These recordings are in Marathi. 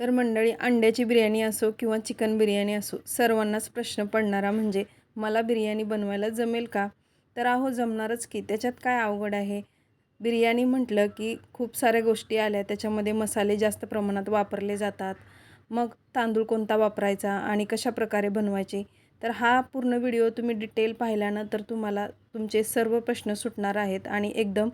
तर मंडळी अंड्याची बिर्याणी असो किंवा चिकन बिर्याणी असो सर्वांनाच प्रश्न पडणारा म्हणजे मला बिर्याणी बनवायला जमेल का? तर अहो जमणारच की. त्याच्यात काय अवघड आहे? बिर्याणी म्हटलं की खूप साऱ्या गोष्टी आल्या. त्याच्यामध्ये मसाले जास्त प्रमाणात वापरले जातात. मग तांदूळ कोणता वापरायचा आणि कशा प्रकारे बनवायचे? तर हा पूर्ण व्हिडिओ तुम्ही डिटेल पाहिल्यानंतर तुम्हाला तुमचे सर्व प्रश्न सुटणार आहेत आणि एकदम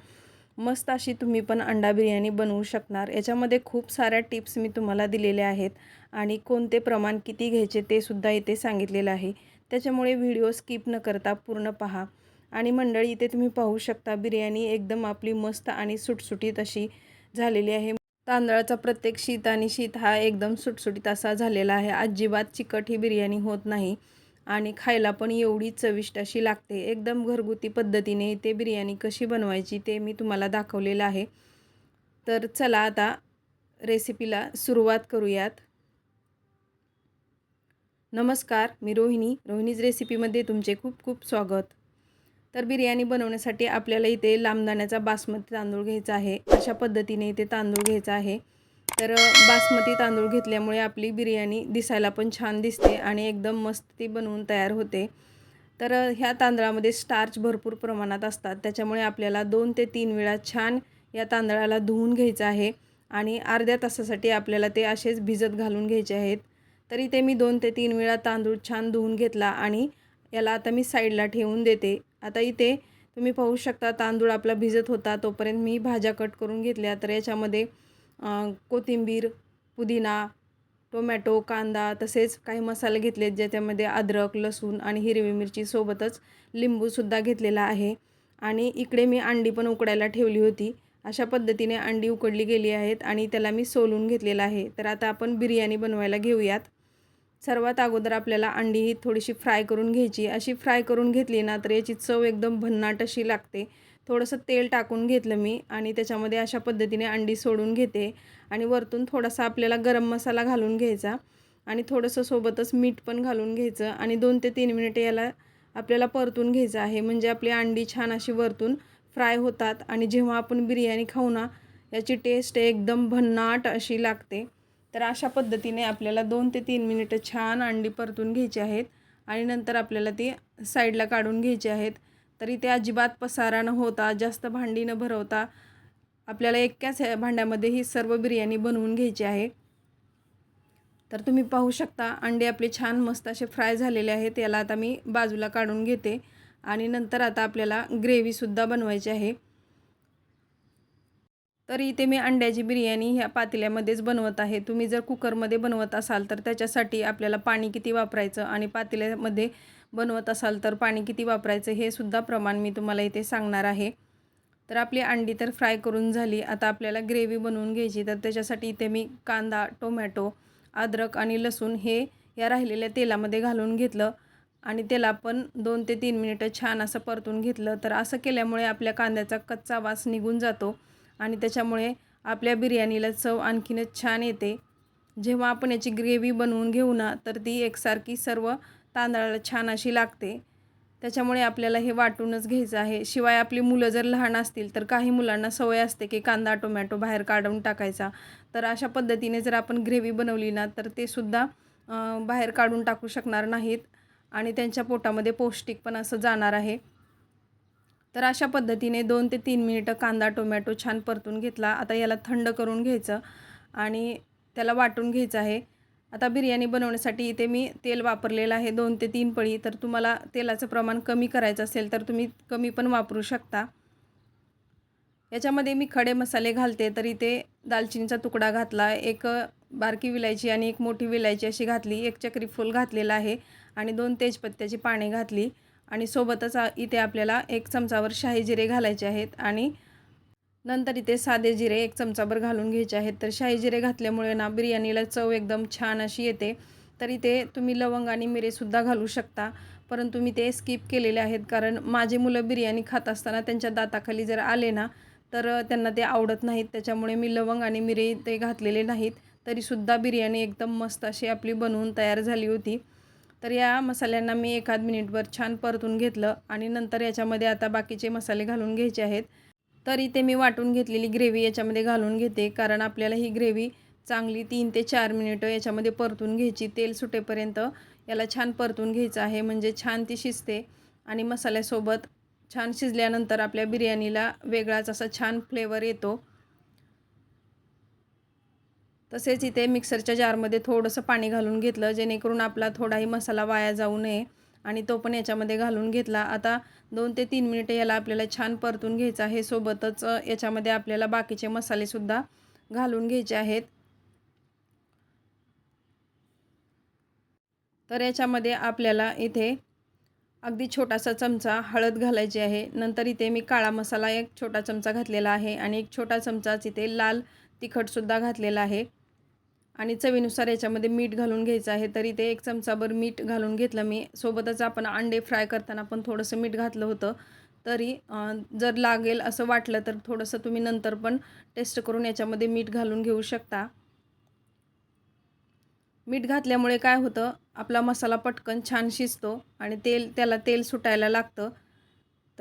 मस्त अशी तुम्ही पण अंडा बिर्याणी बनवू शकणार. याच्यामध्ये खूप साऱ्या टिप्स मी तुम्हाला दिलेल्या आहेत आणि कोणते प्रमाण किती घ्यायचे ते सुद्धा इथे सांगितलेलं आहे. त्याच्यामुळे व्हिडिओ स्किप न करता पूर्ण पहा. आणि मंडळी इथे तुम्ही पाहू शकता बिर्याणी एकदम आपली मस्त आणि सुटसुटीत अशी झालेली आहे. तांदळाचा प्रत्येक शीत आणि शीत हा एकदम सुटसुटीत असा झालेला आहे. अजिबात चिकट ही बिर्याणी होत नाही. आणि खायला पण एवढी चविष्ट अशी लागते. एकदम घरगुती पद्धतीने ते बिर्याणी कशी बनवायची ते मी तुम्हाला दाखवलेलं आहे. तर चला आता रेसिपीला सुरुवात करूयात. नमस्कार मी रोहिणी. रोहिणीज रेसिपीमध्ये तुमचे खूप खूप स्वागत. तर बिर्याणी बनवण्यासाठी आपल्याला इथे लांबदाण्याचा बासमती तांदूळ घ्यायचा आहे. अशा पद्धतीने इथे तांदूळ घ्यायचा आहे. तर बासमती तांदूळ घेतल्यामुळे आपली बिर्याणी दिसायला पण छान दिसते आणि एकदम मस्त ती बनवून तयार होते. तर ह्या तांदळामध्ये स्टार्च भरपूर प्रमाणात असतात. त्याच्यामुळे आपल्याला दोन ते तीन वेळा छान या तांदळाला धुवून घ्यायचं आहे आणि अर्ध्या तासासाठी आपल्याला ते असेच भिजत घालून घ्यायचे आहेत. तरी ते मी दोन ते तीन वेळा तांदूळ छान धुवून घेतला आणि याला आता मी साईडला ठेवून देते. आता इथे तुम्ही पाहू शकता तांदूळ आपला भिजत होता तोपर्यंत मी भाज्या कट करून घेतल्या. तर याच्यामध्ये कोथिंबीर पुदिना टोमॅटो कांदा तसेच काही मसाले घेतलेत ज्याच्यामध्ये अद्रक लसूण आणि हिरवी मिरची सोबतच लिंबूसुद्धा घेतलेला आहे. आणि इकडे मी अंडी पण उकडायला ठेवली होती. अशा पद्धतीने अंडी उकडली गेली आहेत आणि त्याला मी सोलून घेतलेलं आहे. तर आता आपण बिर्याणी बनवायला घेऊयात. सर्वात अगोदर आपल्याला अंडी ही थोडीशी फ्राय करून घ्यायची. अशी फ्राय करून घेतली ना तर याची चव एकदम भन्नाट अशी लागते. थोडंसं तेल टाकून घेतलं मी आणि त्याच्यामध्ये अशा पद्धतीने अंडी सोडून घेते. आणि वरतून थोडासा आपल्याला गरम मसाला घालून घ्यायचा आणि थोडंसं सोबतच मीठ पण घालून घ्यायचं आणि दोन ते तीन मिनिटे याला आपल्याला परतून घ्यायचं आहे. म्हणजे आपली अंडी छान अशी वरतून फ्राय होतात आणि जेव्हा आपण बिर्याणी खाऊ ना याची टेस्ट एकदम भन्नाट अशी लागते. तर अशा पद्धतीने आपल्याला दोन ते तीन मिनिटं छान अंडी परतून घ्यायची आहेत आणि नंतर आपल्याला ती साईडला काढून घ्यायची आहेत. तरी ते अजिबात पसारा न होता जास्त भांडी न भरवता आपल्याला एक्याच भांड्यामध्ये ही सर्व बिर्याणी बनवून घ्यायची आहे. तर तुम्ही पाहू शकता अंडे आपले छान मस्त असे फ्राय झालेले आहेत. याला आता मी बाजूला काढून घेते आणि नंतर आता आपल्याला ग्रेव्हीसुद्धा बनवायची आहे. तर इथे मी अंड्याची बिर्याणी ह्या पातेल्यामध्येच बनवत आहे. तुम्ही जर कुकरमध्ये बनवत असाल तर त्याच्यासाठी आपल्याला पाणी किती वापरायचं आणि पातेल्यामध्ये बनवत असाल तर पाणी किती वापरायचं हे सुद्धा प्रमाण मी तुम्हाला इथे सांगणार आहे. तर आपली अंडी तर फ्राय करून झाली. आता आपल्याला ग्रेव्ही बनवून घ्यायची तर त्याच्यासाठी इथे मी कांदा टोमॅटो अद्रक आणि लसूण हे या राहिलेल्या तेलामध्ये घालून घेतलं. आणि त्याला पण दोन ते तीन मिनिटं छान असं परतून घेतलं. तर असं केल्यामुळे आपल्या कांद्याचा कच्चा वास निघून जातो. आणि त्याच्यामुळे आपल्या बिर्याणीला चव आणखीनच छान येते. जेव्हा आपण याची ग्रेव्ही बनवून घेऊ ना तर ती एकसारखी सर्व तांदळाला छान अशी लागते. त्याच्यामुळे आपल्याला हे वाटूनच घ्यायचं आहे. शिवाय आपली मुलं जर लहान असतील तर काही मुलांना सवय असते की कांदा टोमॅटो बाहेर काढून टाकायचा. तर अशा पद्धतीने जर आपण ग्रेव्ही बनवली ना तर ते सुद्धा बाहेर काढून टाकू शकणार नाहीत. आणि त्यांच्या पोटामध्ये पौष्टिक पण असं जाणार आहे. तर अशा पद्धतीने दोन ते तीन मिनिटं कांदा टोमॅटो छान परतून घेतला. आता याला थंड करून घ्यायचं आणि त्याला वाटून घ्यायचं आहे. आता बिर्याणी बनवण्यासाठी इथे मी तेल वापरलेलं आहे दोन ते तीन पळी. तर तुम्हाला तेलाचं प्रमाण कमी करायचं असेल तर तुम्ही कमी पण वापरू शकता. याच्यामध्ये मी खडे मसाले घालते तर इथे दालचिनीचा तुकडा घातला एक बारकी विलायची आणि एक मोठी विलायची अशी घातली एक चक्री फूल घातलेला आहे आणि दोन तेजपत्त्याची पाने घातली. आणि सोबतच इथे आपल्याला एक चमचावर शाही जिरे घालायचे आहेत आणि नंतर इथे साधे जिरे एक चमचाभर घालून घ्यायचे आहेत. तर शाही जिरे घातल्यामुळे ना बिर्याणीला चव एकदम छान अशी येते. तर इथे तुम्ही लवंग आणि मिरेसुद्धा घालू शकता. परंतु मी ते स्किप केलेले आहेत कारण माझे मुलं बिर्याणी खात असताना त्यांच्या दाताखाली जर आले ना तर त्यांना ते आवडत नाहीत. त्याच्यामुळे मी लवंग आणि मिरे ते घातलेले नाहीत. तरीसुद्धा बिर्याणी एकदम मस्त अशी आपली बनवून तयार झाली होती. तर या मसाल्यांना मी एखाद मिनिटभर छान परतून घेतलं आणि नंतर याच्यामध्ये आता बाकीचे मसाले घालून घ्यायचे आहेत. तर इथे मी वाटून घेतलेली ग्रेव्ही याच्यामध्ये घालून घेते. कारण आपल्याला ही ग्रेव्ही चांगली तीन ते चार मिनिटं याच्यामध्ये परतून घ्यायची. तेल सुटेपर्यंत याला छान परतून घ्यायचं आहे. म्हणजे छान ती शिजते. आणि मसाल्यासोबत छान शिजल्यानंतर आपल्या बिर्याणीला वेगळाच असा छान फ्लेवर येतो. तसेच इथे मिक्सरच्या जारमध्ये थोडंसं पाणी घालून घेतलं. जेणेकरून आपला थोडाही मसाला वाया जाऊ नये. आणि तो पण याच्यामध्ये घालून घेतला. आता दोन ते तीन मिनिटं याला आपल्याला छान परतून घ्यायचं आहे. सोबतच याच्यामध्ये आपल्याला बाकीचे मसालेसुद्धा घालून घ्यायचे आहेत. तर याच्यामध्ये आपल्याला इथे अगदी छोटासा चमचा हळद घालायची आहे. नंतर इथे मी काळा मसाला एक छोटा चमचा घातलेला आहे आणि एक छोटा चमचाच इथे लाल तिखटसुद्धा घातलेला आहे. आणि चवीनुसार याच्यामध्ये मीठ घालून घ्यायचं आहे. तरी ते एक चमचाभर मीठ घालून घेतलं मी. सोबतच आपण अंडे फ्राय करताना पण थोडंसं मीठ घातलं होतं. तरी जर लागेल असं वाटलं तर थोडंसं तुम्ही नंतर पण टेस्ट करून याच्यामध्ये मीठ घालून घेऊ शकता. मीठ घातल्यामुळे काय होतं आपला मसाला पटकन छान शिजतो आणि तेल त्याला तेल सुटायला लागतं.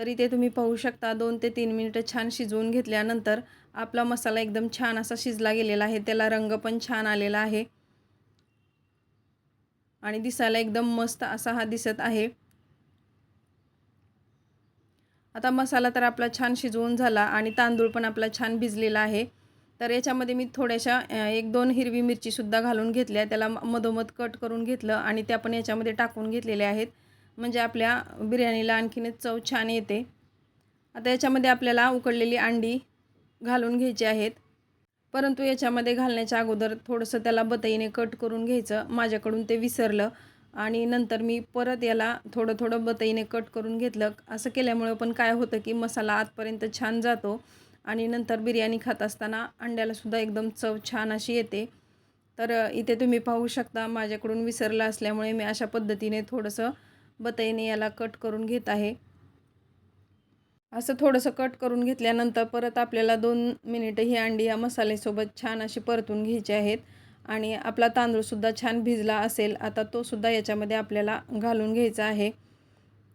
तरी ते तुम्ही पाहू शकता. दोन ते तीन मिनिटं छान शिजवून घेतल्यानंतर आपला मसाला एकदम छान असा शिजला गेलेला आहे. त्याला रंग पण छान आलेला आहे. आणि दिसायला एकदम मस्त असा हा दिसत आहे. आता मसाला तर आपला छान शिजवून झाला आणि तांदूळ पण आपला छान भिजलेला आहे. तर याच्यामध्ये मी थोड्याशा एक दोन हिरवी मिरचीसुद्धा घालून घेतल्या. त्याला मधोमध कट करून घेतलं आणि त्या पण याच्यामध्ये टाकून घेतलेल्या आहेत. म्हणजे आपल्या बिर्याणीला आणखीनच चव छान येते. आता याच्यामध्ये आपल्याला उकडलेली अंडी घालून घ्यायची आहेत. परंतु याच्यामध्ये घालण्याच्या अगोदर थोडंसं त्याला बतईने कट करून घ्यायचं. माझ्याकडून ते विसरलं आणि नंतर मी परत याला थोडं थोडं बतईने कट करून घेतलं. असं केल्यामुळं पण काय होतं की मसाला आतपर्यंत छान जातो आणि नंतर बिर्याणी खात असताना अंड्यालासुद्धा एकदम चव छान अशी येते. तर इथे तुम्ही पाहू शकता माझ्याकडून विसरलं असल्यामुळे मी अशा पद्धतीने थोडंसं बतईने याला कट करून घेत आहे. असं थोडंसं कट करून घेतल्यानंतर परत आपल्याला दोन मिनिटं ही अंडी या मसाल्यासोबत छान अशी परतून घ्यायची आहेत. आणि आपला तांदूळसुद्धा छान भिजला असेल आता तोसुद्धा याच्यामध्ये आपल्याला घालून घ्यायचा आहे.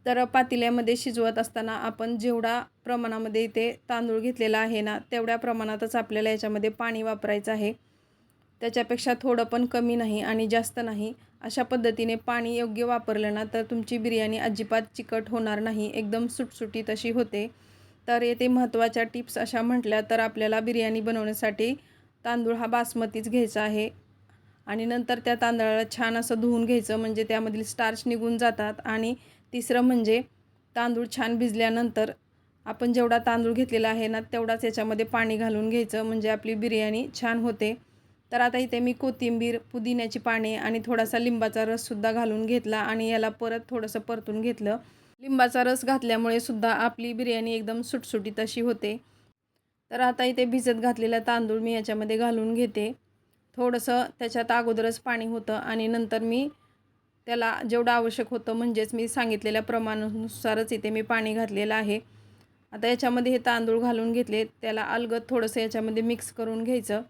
तर पातिल्यामध्ये शिजवत असताना आपण जेवढा प्रमाणामध्ये इथे तांदूळ घेतलेला आहे ना तेवढ्या प्रमाणातच आपल्याला याच्यामध्ये पाणी वापरायचं आहे. त्याच्यापेक्षा थोडं पण कमी नाही आणि जास्त नाही. अशा पद्धतीने पाणी योग्य वापरलं ना तर तुमची बिर्याणी अजिबात चिकट होणार नाही. एकदम सुटसुटीत अशी होते. तर येथे महत्त्वाच्या टिप्स अशा म्हटल्या तर आपल्याला बिर्याणी बनवण्यासाठी तांदूळ हा बासमतीच घ्यायचा आहे. आणि नंतर त्या तांदळाला छान असं धुवून घ्यायचं म्हणजे त्यामधील स्टार्च निघून जातात. आणि तिसरं म्हणजे तांदूळ छान भिजल्यानंतर आपण जेवढा तांदूळ घेतलेला आहे ना तेवढाच याच्यामध्ये पाणी घालून घ्यायचं म्हणजे आपली बिर्याणी छान होते. तर आता इथे मी कोथिंबीर पुदिन्याची पाने आणि थोडासा लिंबाचा रससुद्धा घालून घेतला आणि याला परत थोडंसं परतून घेतलं. लिंबाचा रस घातल्यामुळे सुद्धा आपली बिर्याणी एकदम सुटसुटीत अशी होते. तर आता इथे भिजत घातलेला तांदूळ मी याच्यामध्ये घालून घेते. थोडंसं त्याच्यात अगोदरच पाणी होतं आणि नंतर मी त्याला जेवढं आवश्यक होतं म्हणजेच मी सांगितलेल्या प्रमाणानुसारच इथे मी पाणी घातलेलं आहे. आता याच्यामध्ये हे तांदूळ घालून घेतले त्याला अलगद थोडंसं याच्यामध्ये मिक्स करून घ्यायचं.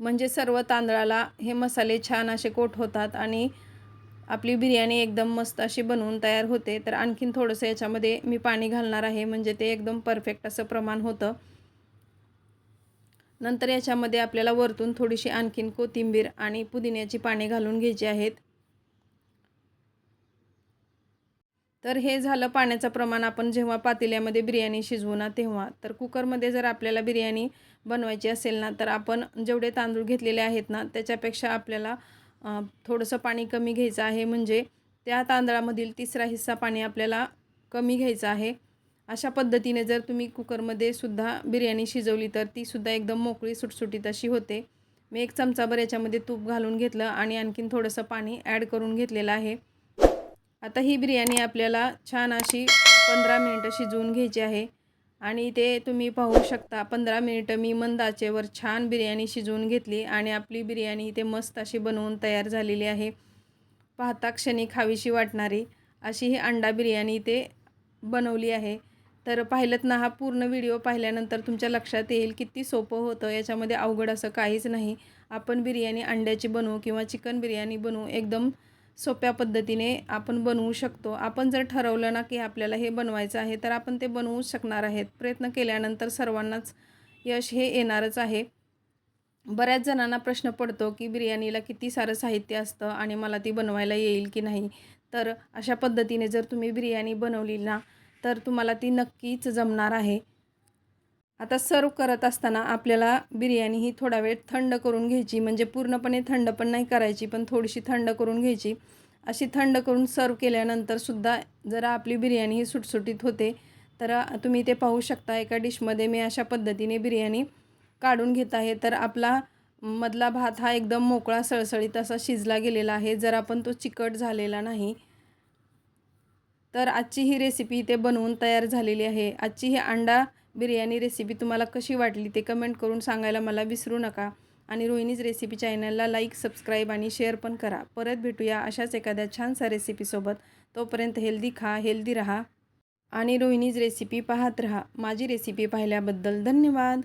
म्हणजे सर्व तांदळाला हे मसाले छान असे कोट होतात आणि आपली बिर्याणी एकदम मस्त अशी बनवून तयार होते. तर आणखीन थोडंसं याच्यामध्ये मी पाणी घालणार आहे म्हणजे ते एकदम परफेक्ट असं प्रमाण होतं. नंतर याच्यामध्ये आपल्याला वरतून थोडीशी आणखीन कोथिंबीर आणि पुदिन्याची पाने घालून घ्यायची आहेत. तर हे झालं पाण्याचं प्रमाण. आपण जेव्हा पातेल्यामध्ये बिर्याणी शिजवू ना तेव्हा तर कुकरमध्ये जर आपल्याला बिर्याणी बनवायची असेल ना तर आपण जेवढे तांदूळ घेतलेले आहेत ना त्याच्यापेक्षा आपल्याला थोडंसं पाणी कमी घ्यायचं आहे. म्हणजे त्या तांदळामधील तिसरा हिस्सा पाणी आपल्याला कमी घ्यायचं आहे. अशा पद्धतीने जर तुम्ही कुकरमध्ये सुद्धा बिर्याणी शिजवली तर तीसुद्धा एकदम मोकळी सुटसुटीत अशी होते. मी एक चमचाभर याच्यामध्ये तूप घालून घेतलं आणि आणखीन थोडंसं पाणी ॲड करून घेतलेलं आहे. आता ही बिर्याणी आपल्याला छान अशी पंधरा मिनिटं शिजवून घ्यायची आहे. आणि ते तुम्ही पाहू शकता पंधरा मिनिटं मी मंदाचेवर छान बिर्याणी शिजवून घेतली आणि आपली बिर्याणी इथे मस्त अशी बनवून तयार झालेली आहे. पाहता क्षणी खावीशी वाटणारी अशी ही अंडा बिर्याणी इथे बनवली आहे. तर पाहिलंत ना हा पूर्ण व्हिडिओ पाहिल्यानंतर तुमच्या लक्षात येईल किती सोपं होतं याच्यामध्ये अवघड असं काहीच नाही. आपण बिर्याणी अंड्याची बनवू किंवा चिकन बिर्याणी बनवू एकदम सोप्या पद्धतीने आपण बनवू शकतो. आपण जर ठरवलं ना की आपल्याला हे बनवायचं आहे तर आपण ते बनवूच शकणार आहेत. प्रयत्न केल्यानंतर सर्वांनाच यश हे येणारच आहे. बऱ्याच जणांना प्रश्न पडतो की बिर्याणीला किती सारं साहित्य असतं आणि मला ती बनवायला येईल की नाही? तर अशा पद्धतीने जर तुम्ही बिर्याणी बनवली ना तर तुम्हाला ती नक्कीच जमणार आहे. आता सर्व करत असताना आपल्याला बिर्याणी ही थोडा वेळ थंड करून घ्यायची म्हणजे पूर्णपणे थंड पण नाही करायची पण थोडीशी थंड करून घ्यायची. अशी थंड करून सर्व केल्यानंतरसुद्धा जरा आपली बिर्याणी ही सुटसुटीत होते. तर तुम्ही ते पाहू शकता एका डिशमध्ये मी अशा पद्धतीने बिर्याणी काढून घेत आहे. तर आपला मधला भात हा एकदम मोकळा सळसळीत असा शिजला गेलेला आहे. जर आपण तो चिकट झालेला नाही. तर आजची ही रेसिपी इथे बनवून तयार झालेली आहे. आजची ही अंडा बिर्याणी रेसिपी तुम्हाला कशी वाटली ते कमेंट करून सांगायला मला विसरू नका. आणि रोहिणीज रेसिपी चॅनलला लाईक सबस्क्राईब आणि शेअर पण करा. परत भेटूया अशाच एखाद्या छानसा रेसिपीसोबत तोपर्यंत हेल्दी खा हेल्दी राहा. आणि रोहिणीज रेसिपी पाहत राहा. माझी रेसिपी पाहिल्याबद्दल धन्यवाद.